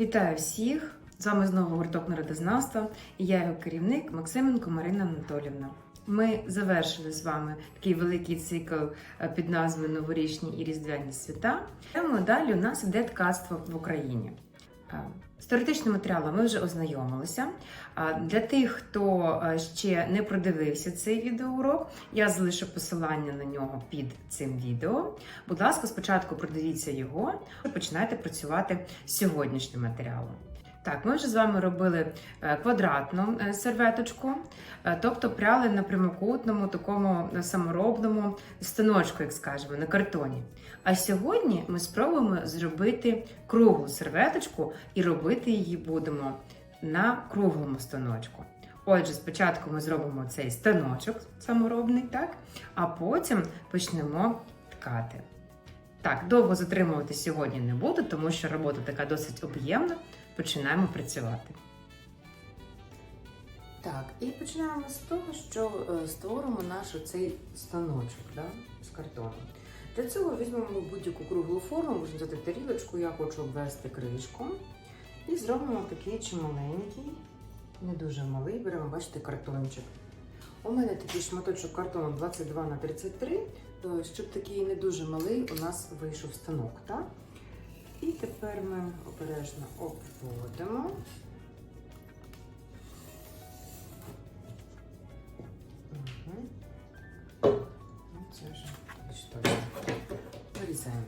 Вітаю всіх! З вами знову гурток народознавства і я його керівник Максименко Марина Анатолівна. Ми завершили з вами такий великий цикл е, під назвою Новорічні і Різдвяні свята. Далі у нас іде ткацтво в Україні. З теоретичним матеріалом ми вже ознайомилися. Для тих, хто ще не продивився цей відеоурок, я залишу посилання на нього під цим відео. Будь ласка, спочатку продивіться його і починайте працювати з сьогоднішнім матеріалом. Так, ми вже з вами робили е, квадратну е, серветочку, е, тобто пряли на прямокутному, такому саморобному станочку, як скажемо, на картоні. А сьогодні ми спробуємо зробити круглу серветочку і робити її будемо на круглому станочку. Отже, спочатку ми зробимо цей станочок саморобний, так? а потім почнемо ткати. Так, довго затримувати сьогодні не буду, тому що робота така досить об'ємна. Починаємо працювати. Так, і починаємо з того, що е, створимо наш оцей станочок да, з картону. Для цього візьмемо будь-яку круглу форму, можна взяти тарілочку, я хочу обвести кришку. І зробимо такий чималенький, не дуже малий, беремо, бачите, картончик. У мене такий шматочок картону 22 на 33, е, щоб такий не дуже малий у нас вийшов станок. Так? І тепер ми обережно обводимо. Вирізаємо.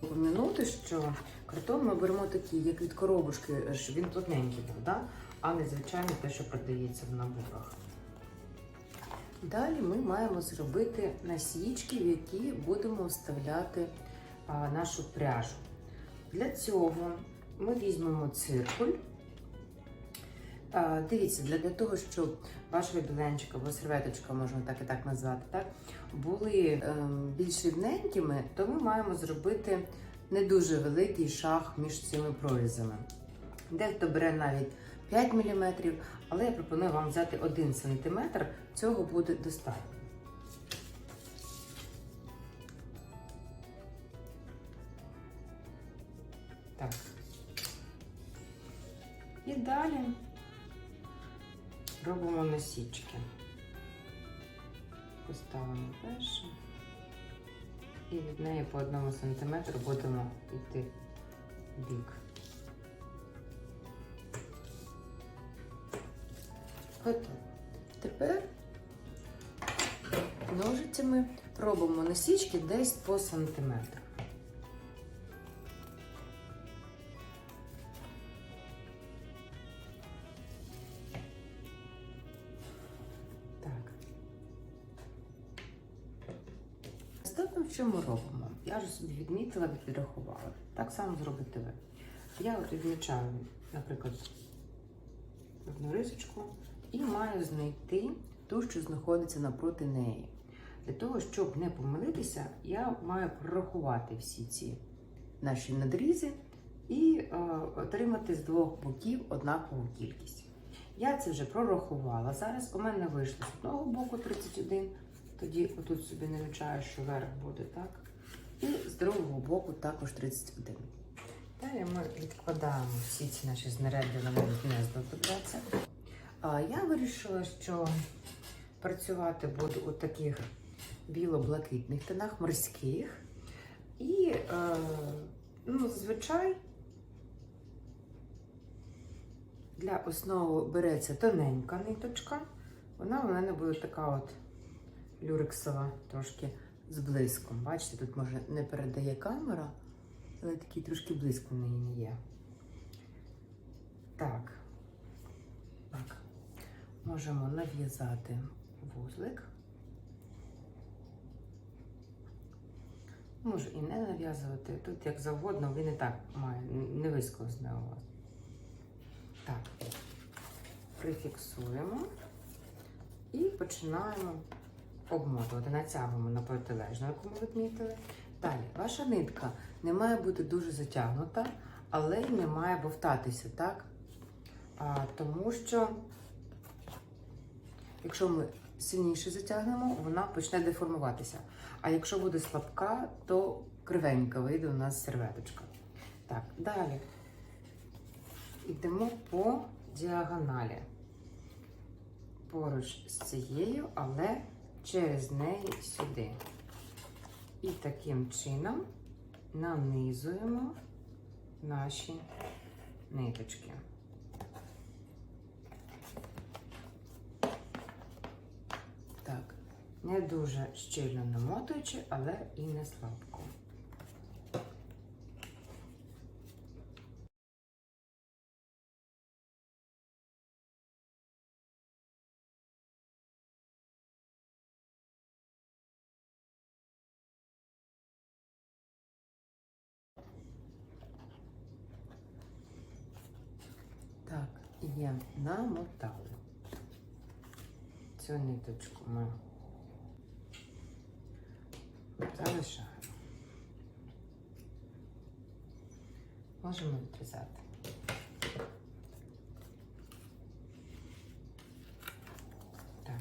Помінути, що картон ми беремо такий, як від коробушки, щоб він плотненький був, да? а не звичайно те, що продається в наборах. Далі ми маємо зробити насічки, в які будемо вставляти а, нашу пряжу. Для цього ми візьмемо циркуль. Дивіться, для, того, щоб ваш ребіленчик або серветочка, можна так і так назвати, так, були ем, більш рівненькими, то ми маємо зробити не дуже великий шаг між цими прорізами. Дехто бере навіть 5 мм, але я пропоную вам взяти 1 см, цього буде достатньо. Так. І далі робимо насічки. Поставимо першу. І від неї по одному сантиметру будемо йти бік. Готово. Тепер ножицями робимо насічки десь по сантиметру. Наступне, що ми робимо? Я вже собі відмітила, підрахувала. Так само зробите ви. Я от відмічаю, наприклад, одну рисочку і маю знайти ту, що знаходиться напроти неї. Для того, щоб не помилитися, я маю прорахувати всі ці наші надрізи і е, отримати з двох боків однакову кількість. Я це вже прорахувала. Зараз у мене вийшло з одного боку 31, тоді отут собі намічаю, що верх буде, так? І з другого боку також 31. Далі ми відкладаємо всі ці наші знаряддя, нам не знадобляться. Я вирішила, що працювати буду у таких біло-блакитних тонах, морських. І, е, ну, зазвичай для основи береться тоненька ниточка. Вона у мене буде така от люрексова, трошки з блиском. Бачите, тут може не передає камера, але такий трошки блиск в неї є. Так. Так. Можемо нав'язати вузлик. Можу і не нав'язувати. Тут як завгодно, він і так має, не вискользне у вас. Так, прифіксуємо і починаємо обмотувати. Натягуємо на протилежну, яку ми відмітили. Далі, ваша нитка не має бути дуже затягнута, але й не має бовтатися, так? А, тому що, якщо ми сильніше затягнемо, вона почне деформуватися. А якщо буде слабка, то кривенька вийде у нас серветочка. Так, далі йдемо по діагоналі. Поруч з цією, але через неї сюди. І таким чином нанизуємо наші ниточки. Так, не дуже щільно намотуючи, але і не слабко. Є намотали. Цю ниточку ми залишаємо. Можемо відрізати. Так.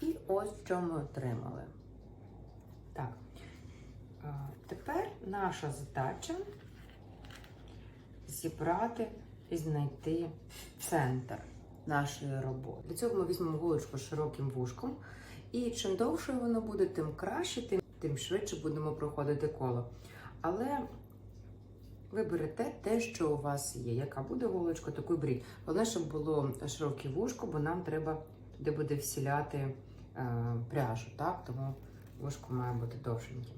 І ось що ми отримали. Так. Тепер наша задача зібрати і знайти центр нашої роботи. Для цього ми візьмемо голочку широким вушком, і чим довше воно буде, тим краще, тим, тим швидше будемо проходити коло. Але ви берете те, що у вас є. Яка буде голочка, таку беріть. Головне, щоб було широке вушко, бо нам треба туди буде всіляти е, пряжу, так? Тому вушко має бути довшеньким.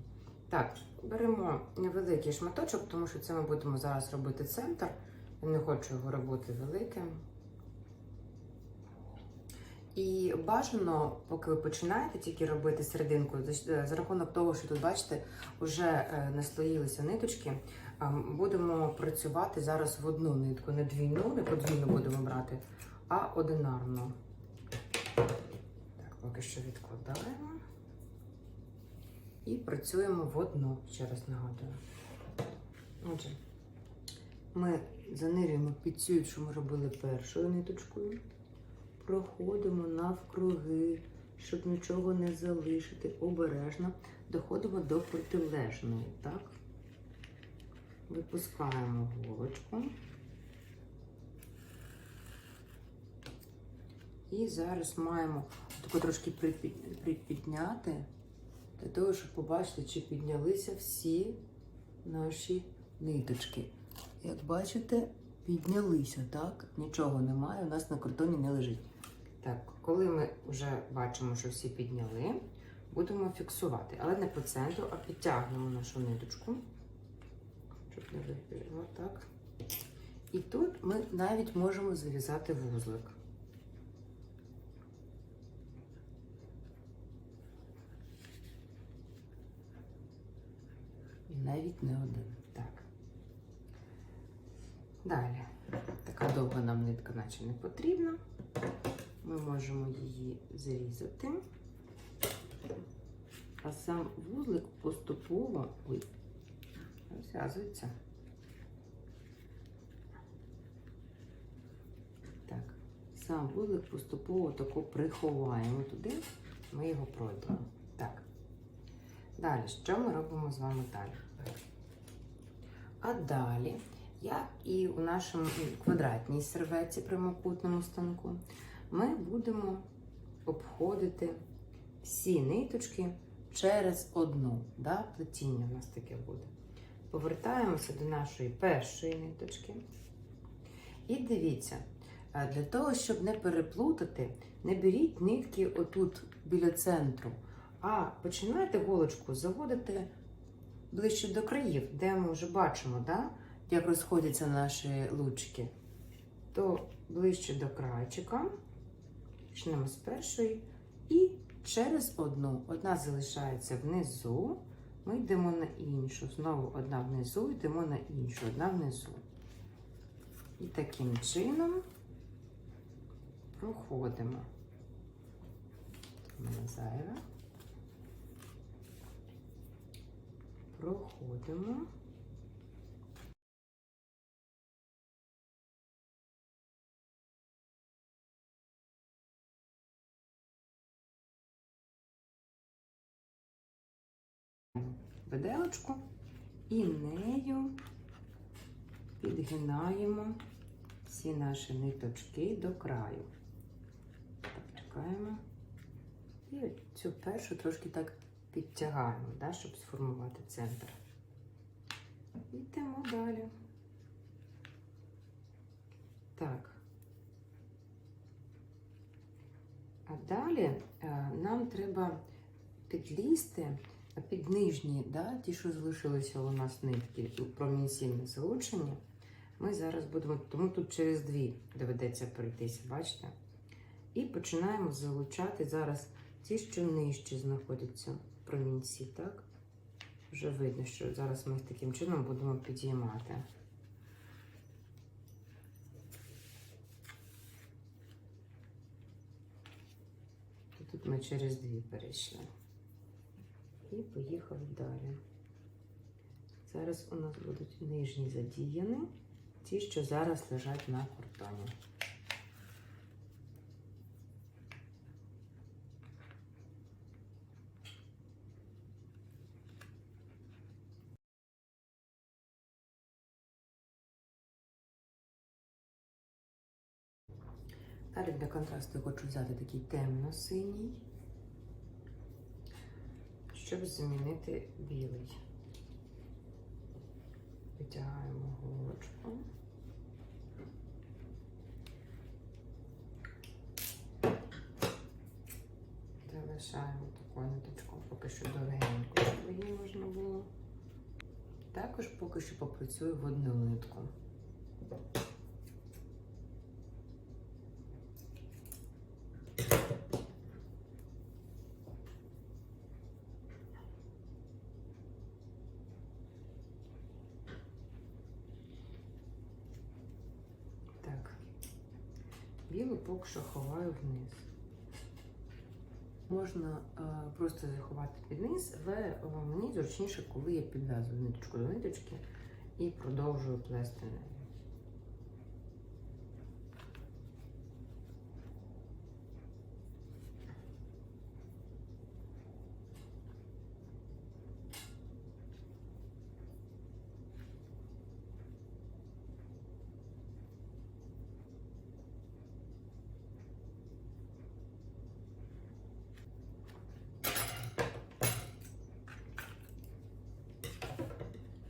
Так, беремо невеликий шматочок, тому що це ми будемо зараз робити центр. Не хочу його робити великим. І бажано, поки ви починаєте тільки робити серединку, за- за рахунок того, що тут, бачите, вже е, наслоїлися ниточки, будемо працювати зараз в одну нитку, не двійну, не подвійну будемо брати, а одинарну. Так, поки що відкладаємо. І працюємо в одну, ще раз нагадую. Отже, ми занирюємо під цю, що ми робили першою ниточкою. Проходимо навкруги, щоб нічого не залишити. Обережно доходимо до протилежної, так? Випускаємо голочку. І зараз маємо таку трошки припід- припідняти, для того, щоб побачити, чи піднялися всі наші ниточки. Як бачите, піднялися, так? Нічого немає, у нас на картоні не лежить. Так, коли ми вже бачимо, що всі підняли, будемо фіксувати, але не по центру, а підтягнемо нашу ниточку, щоб не вибігла, так. І тут ми навіть можемо зав'язати вузлик. І навіть не один. Далі. Така довга нам нитка наче не потрібна. Ми можемо її зрізати. А сам вузлик поступово ой, розв'язується. Так, сам вузлик поступово тако приховаємо туди, ми його пройдемо. Так. Далі, що ми робимо з вами далі? А далі, як і у нашому квадратній серветці прямокутному станку, ми будемо обходити всі ниточки через одну. Да? Плетіння у нас таке буде. Повертаємося до нашої першої ниточки. І дивіться, е, для того, щоб не переплутати, не беріть нитки отут біля центру, а починайте голочку заводити ближче до країв, де ми вже бачимо, да? Як розходяться наші лучки. То ближче до крайчика. Почнемо з першої. І через одну. Одна залишається внизу. Ми йдемо на іншу. Знову одна внизу, йдемо на іншу, одна внизу. І таким чином проходимо. У зайве. Проходимо. Виделочку і нею підгинаємо всі наші ниточки до краю. Чекаємо. І цю першу трошки так підтягаємо, да, щоб сформувати центр. Йдемо далі. Так. А далі е, нам треба підлізти під нижні, да, ті, що залишилися у нас нитки промінційне залучення. Ми зараз будемо, тому тут через дві доведеться пройтися, бачите? І починаємо залучати зараз ті, що нижче знаходяться промінці, так? Вже видно, що зараз ми їх таким чином будемо підіймати. Тут ми через дві перейшли. І поїхали далі. Зараз у нас будуть нижні задіяні, ті, що зараз лежать на кордоні. Далі для контрасту я хочу взяти такий темно-синій, щоб замінити білий. Витягаємо голочку. Залишаємо таку ниточку поки що довгеньку, щоб її можна було. Також поки що попрацюю в одну нитку. Так, білий поки що ховаю вниз. Можна е, просто заховати під низ, але е, мені зручніше, коли я підв'язую ниточку до ниточки і продовжую плести нею.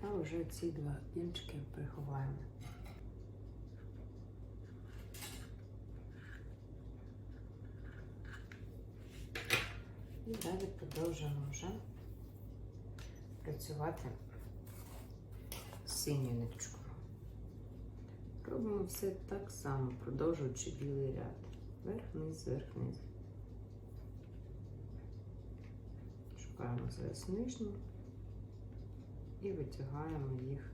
А вже ці два кінчики приховаємо. І далі продовжуємо вже працювати з синьою. Робимо все так само, продовжуючи білий ряд. Верх-вниз, верх-вниз. Шукаємо зараз нижню і витягаємо їх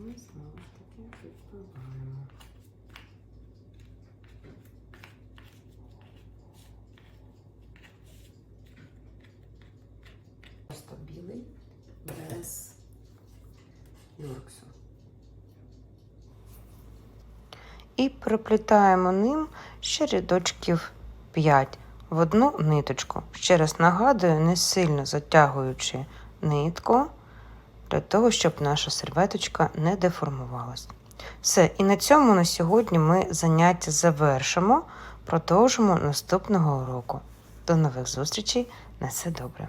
І знову ж таки відбиваємо. Просто білий без юрксу. І проплітаємо ним ще рядочків 5. в одну ниточку. Ще раз нагадую, не сильно затягуючи нитку, для того, щоб наша серветочка не деформувалась. Все, і на цьому на сьогодні ми заняття завершимо. Продовжимо наступного уроку. До нових зустрічей. На все добре.